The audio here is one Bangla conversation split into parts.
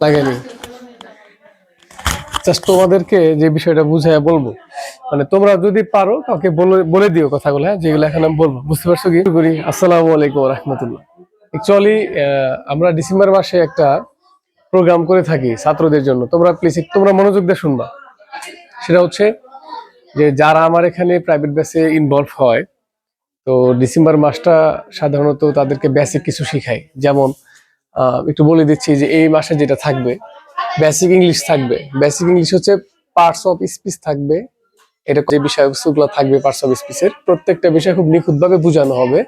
লাগেনি তোমাদেরকে যে বিষয়টা বুঝাই বলব মানে তোমরা যদি পারো কাউকে বলে দিও কথাগুলো হ্যাঁ যেগুলো এখন আমি বলব। বুঝতে পারছ কি? করি। আসসালামু আলাইকুম রহমতুল্লাহ অ্যাকচুয়ালি আমরা ডিসেম্বর মাসে একটা প্রোগ্রাম করে থাকি ছাত্রদের জন্য। তোমরা প্লিজ তোমরা মনোযোগ দিয়ে শুনবা। সেটা হচ্ছে যে যারা আমার এখানে প্রাইভেট ব্যাচে ইনভলভ হয়, তো ডিসেম্বর মাসটা সাধারণত তাদেরকে বেসিক কিছু শিখাই। যেমন একটু বলে দিচ্ছি যে এই মাসে যেটা থাকবে বেসিক ইংলিশ থাকবে। বেসিক ইংলিশ হচ্ছে পার্টস অফ স্পিচ থাকবে। এটা যে বিষয়বস্তুগুলো থাকবে পার্টস অফ স্পিচের প্রত্যেকটা বিষয় খুব নিখুঁতভাবে বোঝানো হবে।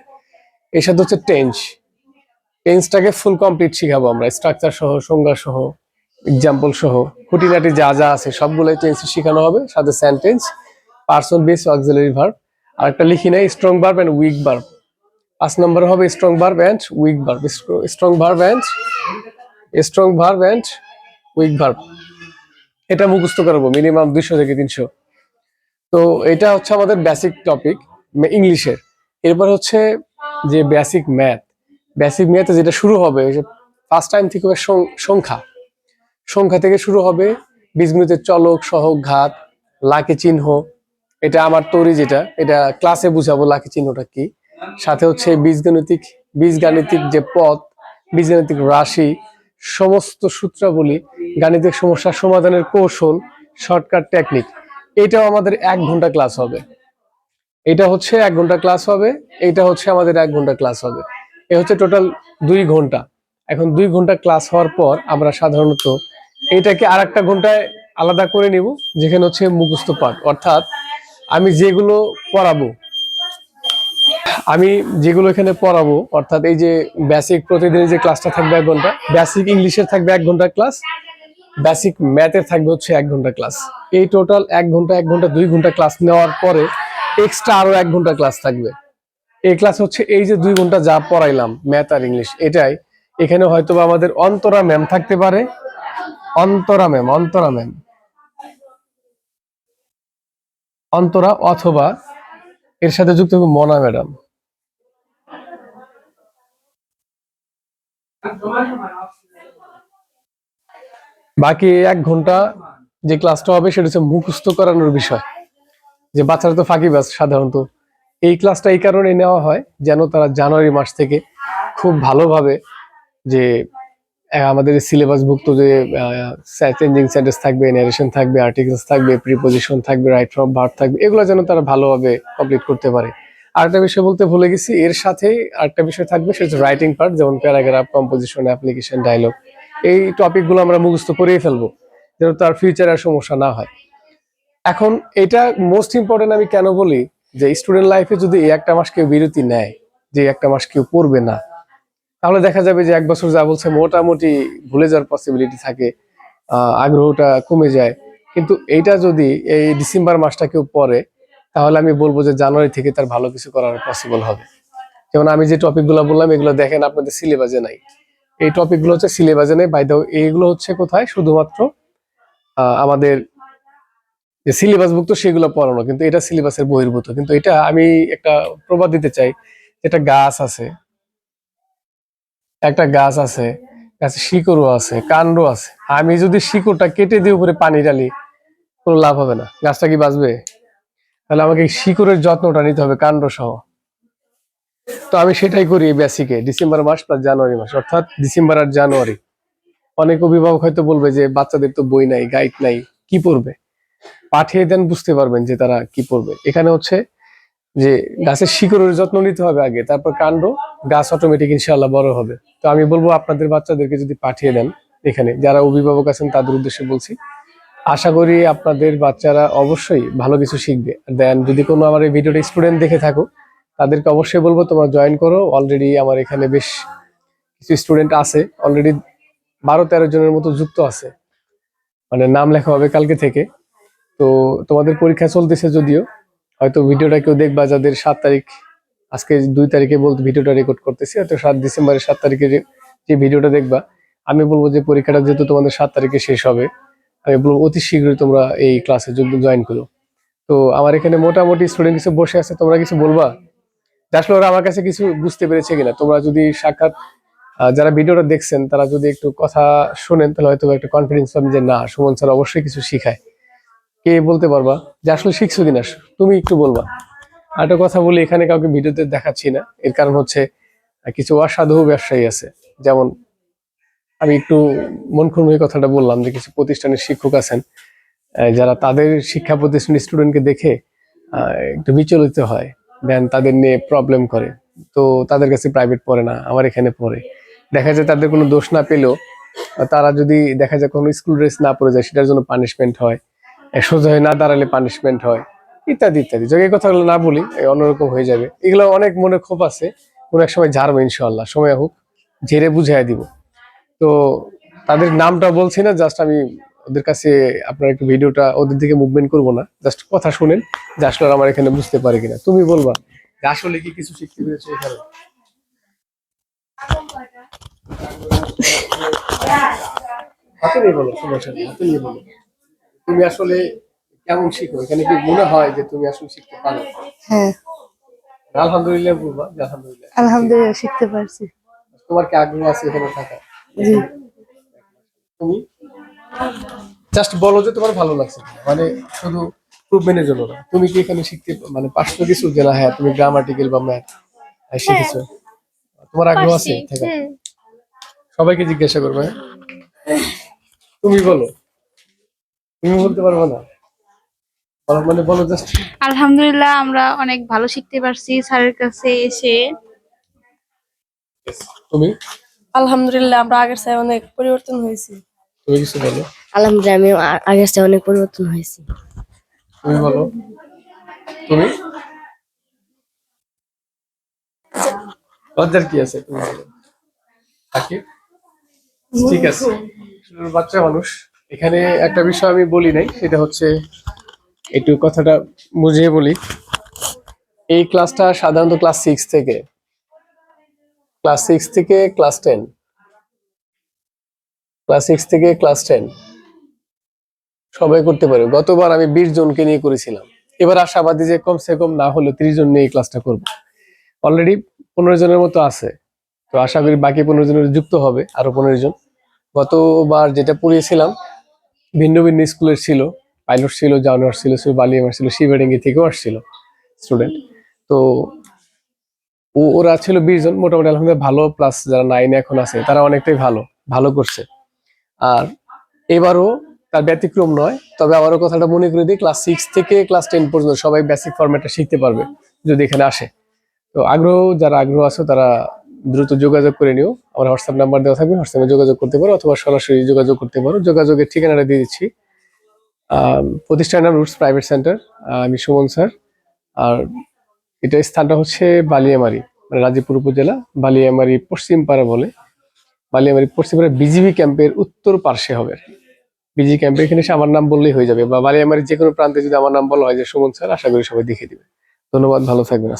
এর সাথে হচ্ছে টেন্স টেন্সটাকে ফুল কমপ্লিট শিখাবো আমরা। স্ট্রাকচার সহ, সংজ্ঞা সহ এক্সাম্পল সহ, খুঁটিনাটি যা যা আছে সবগুলোই টেন্স শেখানো হবে। সাথে sentence person base auxiliary verb আর একটা লিখি নাই strong verb and weak verb পাঁচ নম্বর হবে strong verb and weak verb strong verb and strong verb and weak verb এটা মুখস্থ করব মিনিমাম দুইশো থেকে তিনশো। তো এটা হচ্ছে আমাদের বেসিক টপিক ইংলিশের। এরপর হচ্ছে যে বেসিক ম্যাথ বেসিক ম্যাথে যেটা শুরু হবে ফার্স্ট টাইম থেকে হবে সংখ্যা। সংখ্যা থেকে শুরু হবে বীজগণিতের চলক, সহক, ঘাত, লাকি চিহ্ন। এটা আমার তৈরি যেটা, এটা ক্লাসে বুঝাবো লাকি চিহ্নটা কি। সাথে হচ্ছে বীজগণিতিক, বীজগাণিতিক যে পথ, বীজগাণিতিক রাশি, সমস্ত সূত্রাবলী, গাণিতিক সমস্যার সমাধানের কৌশল, শর্টকাট টেকনিক এটাও আমাদের এক ঘণ্টা ক্লাস হবে। এটা হচ্ছে এক ঘণ্টা ক্লাস হবে, এটা হচ্ছে আমাদের এক ঘণ্টা ক্লাস হবে। এ হচ্ছে টোটাল দুই ঘণ্টা। এখন দুই ঘণ্টা ক্লাস হওয়ার পর আমরা সাধারণত এটাকে আর একটা ঘন্টায় আলাদা করে নিব, যেখানে হচ্ছে মুখস্থ পাঠ। অর্থাৎ আমি যেগুলো পড়াবো আমি যেগুলো এখানে পড়াবো, অর্থাৎ এই যে বেসিক প্রতিদিন যে ক্লাসটা থাকবে এক ঘণ্টা বেসিক ইংলিশের থাকবে এক ঘণ্টা ক্লাস বেসিক ম্যাথের থাকবে হচ্ছে এক ঘণ্টা ক্লাস এই টোটাল এক ঘণ্টা এক ঘণ্টা, দুই ঘণ্টা ক্লাস নেওয়ার পরে এক্সট্রা আরও এক ঘণ্টা ক্লাস থাকবে। এই ক্লাস হচ্ছে এই যে দুই ঘণ্টা যা পড়াইলাম ম্যাথ আর ইংলিশ এটাই। এখানে হয়তো আমাদের অন্তরা ম্যাম থাকতে পারে। অন্তরা ম্যাম অন্তরা ম্যাম অন্তরা অথবা এর সাথে যুক্ত হবে মনা ম্যাডাম বাকি এক ঘণ্টা যে ক্লাসটা হবে সেটা হচ্ছে মুখস্থ করানোর বিষয়। যে বাচ্চারা তো ফাঁকিবাজ সাধারণত। এই ক্লাসটা এই কারণে নেওয়া হয় যেন তারা জানুয়ারি মাস থেকে খুব ভালোভাবে যে আমাদের সিলেবাসভুক্ত যে চেঞ্জিং সেন্টেন্স থাকবে ন্যারেশন থাকবে আর্টিকেলস থাকবে প্রিপোজিশন থাকবে রাইট ফ্রম ভার্ব থাকবে, এগুলো যেন তারা ভালোভাবে কমপ্লিট করতে পারে। আরেকটা বিষয় বলতে ভুলে গেছি, এর সাথে আরেকটা বিষয় থাকবে, সেটা রাইটিং পার্ট যেমন প্যারাগ্রাফ কম্পোজিশন অ্যাপ্লিকেশন ডায়লগ এই টপিকগুলো আমরা মুখস্থ করেই ফেলব, যেন তার ফিউচারে আর সমস্যা না হয়। এখন এটা মোস্ট ইম্পর্টেন্ট আমি কেন বলি, যে স্টুডেন্ট লাইফে যদি এই একটা মাস কেউ বিরতি নেয়, যে একটা মাস কেউ পড়বে না, তাহলে দেখা যাবে যে এক বছর যা বলছে মোটামুটি ভুলে যাওয়ার পসিবিলিটি থাকে আগ্রহটা কমে যায়। কিন্তু এইটা যদি এই ডিসেম্বর মাসটা কেউ পড়ে তাহলে আমি বলব যে জানুয়ারি থেকে তার ভালো কিছু করার পসিবল হবে। যেমন আমি যে টপিকগুলো বললাম, এগুলো দেখেন আপনাদের সিলেবাসে নাই। এই টপিকগুলো হচ্ছে সিলেবাসে নেই। বাইদেও এইগুলো হচ্ছে কোথায়? শুধুমাত্র আমাদের যে সিলেবাসভুক্ত সেগুলো পড়ানো, কিন্তু এটা সিলেবাসের বহির্ভূত। কিন্তু এটা আমি একটা প্রবাদ দিতে চাই একটা গাছ আছে, একটা গাছ আছে, গাছে শিকড়ও আছে কাণ্ড আছে। আমি যদি শিকড়টা কেটে দিয়ে উপরে পানি ডালি কোনো লাভ হবে না। গাছটা কি বাঁচবে? তাহলে আমাকে শিকড়ের যত্নটা নিতে হবে, কাণ্ড সহ। তো আমি সেটাই করি বেসিকে ডিসেম্বর মাস প্লাস জানুয়ারি মাস, অর্থাৎ ডিসেম্বর আর জানুয়ারি। অনেক অভিভাবক হয়তো বলবে যে, বাচ্চাদের তো বই নাই, গাইড নাই, কি পড়বে? পাঠিয়ে দেন, বুঝতে পারবেন যে তারা কি পড়বে। এখানে হচ্ছে যে, গাছের শিকড়ের যত্ন নিতে হবে আগে, তারপর কাণ্ড, গাছ অটোমেটিক ইনশাল্লাহ বড় হবে। তো আমি বলব, আপনাদের বাচ্চাদেরকে যদি পাঠিয়ে দেন, এখানে। যারা অভিভাবক আছেন, তাদের উদ্দেশ্যে বলছি আশা করি আপনাদের বাচ্চারা অবশ্যই ভালো কিছু শিখবে। দেন যদি কোনো আমার এই ভিডিওটা স্টুডেন্ট দেখে থাকো, তাদেরকে অবশ্যই বলব তোমরা জয়েন করো। অলরেডি আমার এখানে বেশ কিছু স্টুডেন্ট আছে। অলরেডি বারো তেরো জনের মতো যুক্ত আছে। মানে নাম লেখা হবে কালকে থেকে। তো তোমাদের পরীক্ষা চলতেছে যদিও, হয়তো ভিডিওটা কেউ দেখবা যাদের সাত তারিখ, আজকে দুই তারিখে বলতে ভিডিওটা রেকর্ড করতেছি, হয়তো সাত ডিসেম্বরের সাত তারিখে যে- ভিডিওটা দেখবা। আমি বলব যে পরীক্ষাটা যেহেতু তোমাদের সাত তারিখে শেষ হবে। আমি বলব অতি শীঘ্রই তোমরা এই ক্লাসে জয়েন করো। তো আমার এখানে মোটামুটি স্টুডেন্ট কিছু বসে আছে, তোমরা কিছু বলবা? আসলে ওরা আমার কাছে কিছু বুঝতে পেরেছে কিনা? তোমরা যদি সাক্ষাৎ যারা ভিডিওটা দেখছেন, তারা যদি একটু কথা শোনেন, তাহলে হয়তো একটা কনফিডেন্স পাবেন যে, না, সুমন স্যার অবশ্যই কিছু শিখায়। কে বলতে পারবা? যে আসলে শিখছো কিনা? তুমি একটু বলবা। আর একটা কথা বলি, এখানে কাউকে ভিডিওতে দেখাচ্ছি না। এর কারণ হচ্ছে কিছু অসাধু ব্যবসায়ী আছে। যেমন আমি একটু মন খুন হয়ে কথাটা বললাম যে কিছু প্রতিষ্ঠানের শিক্ষক আছেন যারা তাদের শিক্ষা প্রতিষ্ঠানের স্টুডেন্টকে দেখে একটু বিচলিত হয়, দেন তাদের নিয়ে প্রবলেম করে। তো তাদের কাছে প্রাইভেট পড়ে না, আমার এখানে পড়ে। দেখা যায় তাদের কোনো দোষ না পেলেও তারা যদি দেখা যায় কোনো স্কুল ড্রেস না পড়ে যায়, সেটার জন্য পানিশমেন্ট হয় সোজা হয়ে না দাঁড়ালে পানিশমেন্ট হয়, ইত্যাদি ইত্যাদি। যদি এই কথাগুলো না বলি অন্যরকম হয়ে যাবে। এগুলো অনেক মনে ক্ষোভ আছে, কোনো এক সময় ঝাড়বো ইনশাল্লাহ সময় হোক, ঝেড়ে বুঝাই দিব। তো তাদের নামটা বলছি না জাস্ট আমি ওদের কাছে আপনার একটু ভিডিওটা ওদের দিকে মুভমেন্ট করব না। জাস্ট কথা শুনেন যে আসলে আমার এখানে বুঝতে পারে কিনা। তুমি বলবা। যে আসলে কি কিছু শিখতে পেরেছ এখানে? হাতে নিয়ে বলো সমস্যা নেই হাতে নিয়ে বলো। তুমি আসলে কেমন শিখো? এখানে কি মনে হয় যে তুমি আসলে শিখতে পারো? হ্যাঁ। আলহামদুলিল্লাহ বলবা আলহামদুলিল্লাহ। আলহামদুলিল্লাহ শিখতে পারছি। তোমার কি আগ্রহ আছে এখানে থাকা তুমি জাস্ট বলো যে তোমার ভালো লাগছে মানে শুধু প্রুভমেন্টের জন্য না। তুমি কি এখানে শিখতে মানে পাঁচশো কিছু যে না হ্যাঁ তুমি গ্রামাটিক্যাল বা ম্যাথ শিখেছো। তোমার আগ্রহ আছে সবাইকে জিজ্ঞাসা করবে হ্যাঁ? তুমি বলো। তুমি বলতে পারব না? মানে বলো জাস্ট আলহামদুলিল্লাহ আমরা অনেক ভালো শিখতে পারছি স্যারের কাছে এসে। তুমি? আলহামদুলিল্লাহ আমরা আগের চেয়ে অনেক পরিবর্তন হয়েছি। তুমি কিছু বলো? আলহামদুলিল্লাহ আমি আগের চেয়ে অনেক পরিবর্তন হয়েছি। তুমি বলো? তুমি? লজ্জার কি আছে? তুমি বলো। ঠিক আছে। বাচ্চা মানুষ। এখানে একটা বিষয় আমি বলি নাই সেটা হচ্ছে একটু কথাটা বুঝিয়ে বলি। এই ক্লাসটা সাধারণত ক্লাস সিক্স থেকে। ক্লাস সিক্স থেকে ক্লাস টেন ক্লাস সিক্স থেকে ক্লাস টেন সবাই করতে পারে গতবার আমি বিশ জনকে নিয়ে করেছিলাম। এবার আশাবাদী যে কমসে কম না হলে ত্রিশ জন নিয়ে ক্লাসটা করব। অলরেডি পনেরো জনের মতো আছে। তো আশা করি বাকি পনেরো জনের যুক্ত হবে আরও পনেরো জন। গতবার যেটা পড়িয়েছিলাম, ভিন্ন ভিন্ন স্কুলের ছিল। পাইলট ছিল, জানোয়ার ছিল সুই বালিয়ামার ছিল, শিবাডেঙ্গি থেকেও আসছিল স্টুডেন্ট তো ওরা ছিল বিশ জন, মোটামুটি আলহামদুলিল্লাহ ভালো প্লাস যারা নাইনে এখন আছে, তারা অনেকটাই ভালো ভালো করছে। আর এবারও তার ব্যতিক্রম নয়, তবে আবারও কথাটা মনে করে দিই ক্লাস সিক্স থেকে ক্লাস টেন পর্যন্ত সবাই বেসিক ফরম্যাটটা শিখতে পারবে, যদি এখানে আসে। তো আগ্রহ, যারা আগ্রহ আছে, তারা দ্রুত যোগাযোগ করে নিও। আমার হোয়াটসঅ্যাপ নাম্বার দেওয়া থাকবে হোয়াটসঅ্যাপে যোগাযোগ করতে পারো, অথবা সরাসরি যোগাযোগ করতে পারো। যোগাযোগের ঠিকানাটা দিয়ে দিচ্ছি। প্রতিষ্ঠানের নাম রুটস প্রাইভেট সেন্টার আমি সুমন স্যার। আর এটা স্থানটা হচ্ছে বালিয়ামারি মানে রাজীবপুর উপজেলা, বালিয়ামারি পশ্চিম পাড়া বলে। বালিয়ামারি পশ্চিম পাড়া বিজিবি ক্যাম্পের উত্তর পার্শ্বে হবে। বিজি ক্যাম্পে এখানে আমার নাম বললেই হয়ে যাবে বা বালিয়ামারি যে কোনো প্রান্তে যদি আমার নাম বলা হয় যে সুমন স্যার, আশা করি সবাই দেখে দিবে। ধন্যবাদ, ভালো থাকবেন